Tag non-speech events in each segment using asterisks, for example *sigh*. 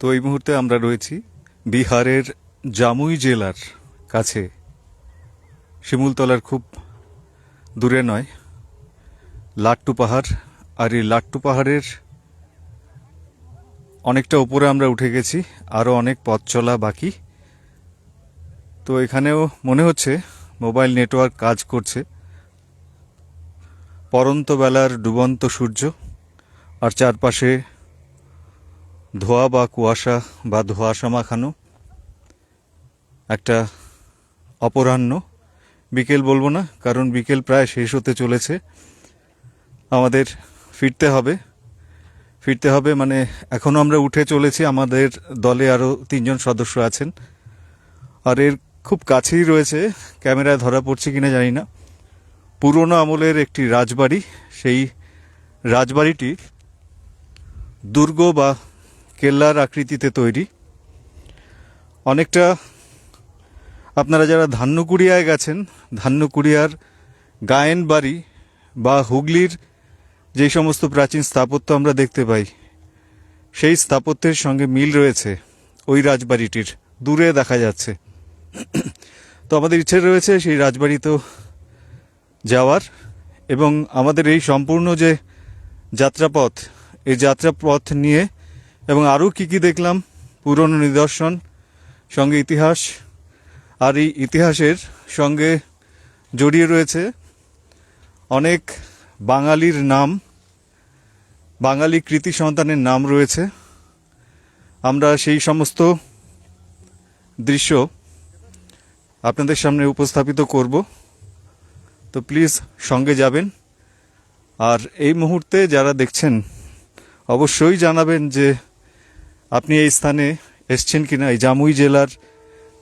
তো এই মুহূর্তে আমরা রয়েছি বিহারের জামুই জেলার কাছে। শিমুলতলার খুব দূরে নয়, লাট্টু পাহাড়। আর এই লাট্টু পাহাড়ের অনেকটা উপরে আমরা উঠে গেছি আরও অনেক পথ চলা বাকি। তো এখানেও মনে হচ্ছে মোবাইল নেটওয়ার্ক কাজ করছে। পরন্ত বেলার ডুবন্ত সূর্য, আর চারপাশে ধোয়া বা কুয়াশা বা ধোঁয়াশা মাখানো একটা অপরাহ্ন। বিকেল বলব না, কারণ বিকেল প্রায় শেষ হতে চলেছে। আমাদের ফিরতে হবে। ফিরতে হবে মানে এখনও আমরা উঠে চলেছি, আমাদের দলে আরও তিনজন সদস্য আছেন। আর এর খুব কাছেই রয়েছে, ক্যামেরায় ধরা পড়ছে কিনা জানি না। পুরনো আমলের একটি রাজবাড়ি, সেই রাজবাড়িটি দুর্গ বা কেল্লার আকৃতিতে তৈরি। অনেকটা আপনারা যারা ধান্যকুড়িয়ায় গেছেন, ধান্যকুড়িয়ার গায়েন বাড়ি বা হুগলির যেই সমস্ত প্রাচীন স্থাপত্য আমরা দেখতে পাই, সেই স্থাপত্যের সঙ্গে মিল রয়েছে ওই রাজবাড়িটির। দূরে দেখা যাচ্ছে। তো আমাদের ইচ্ছে রয়েছে সেই রাজবাড়িতেও যাওয়ার এবং আমাদের এই সম্পূর্ণ যে যাত্রাপথ, এই যাত্রাপথ নিয়ে এবং আরও কি কি দেখলাম? পুরনো নিদর্শন, সঙ্গে ইতিহাস, আর এই ইতিহাসের সঙ্গে জড়িয়ে রয়েছে অনেক বাঙালির নাম, বাঙালি কৃতি সন্তানের নাম রয়েছে। আমরা সেই সমস্ত দৃশ্য আপনাদের সামনে উপস্থাপিত করব। তো প্লিজ সঙ্গে যাবেন। আর এই মুহূর্তে যারা দেখছেন, অবশ্যই জানাবেন যে আপনি এই স্থানে এসছেন কিনা? এই জামুই জেলার,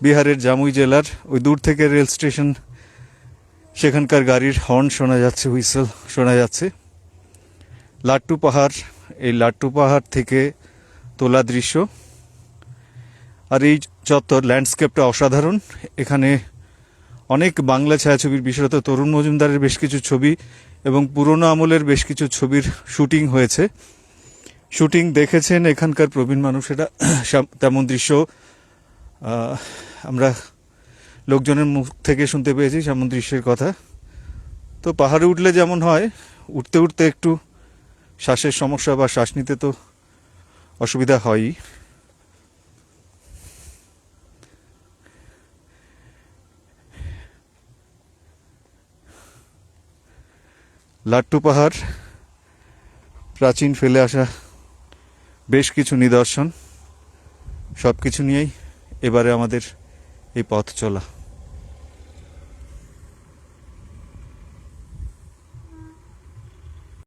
বিহারের জামুই জেলার, ওই দূর থেকে রেল স্টেশন, সেখানকার গাড়ির হর্ন শোনা যাচ্ছে, হুইসেল শোনা যাচ্ছে। লাট্টু পাহাড়, এই লাট্টু পাহাড় থেকে তোলা দৃশ্য। আর এই চত্বর ল্যান্ডস্কেপটা অসাধারণ। এখানে অনেক বাংলা ছায়াছবির বিশেষত তরুণ মজুমদারের বেশ কিছু ছবি এবং পুরনো আমলের বেশ কিছু ছবির শুটিং হয়েছে। শুটিং দেখেছেন এখানকার প্রবীণ মানুষেরা। *clears throat* তেমন দৃশ্য আমরা লোকজনের মুখ থেকে শুনতে পেয়েছি তেমন দৃশ্যের কথা। তো পাহাড়ে উঠলে যেমন হয়, উঠতে উঠতে একটু শ্বাসের সমস্যা বা শ্বাস নিতে তো অসুবিধা হয়ই। লাট্টু পাহাড়, প্রাচীন ফেলে আসা বেশ কিছু নিদর্শন সব কিছু নিয়েই এবারে আমাদের এই পথ চলা।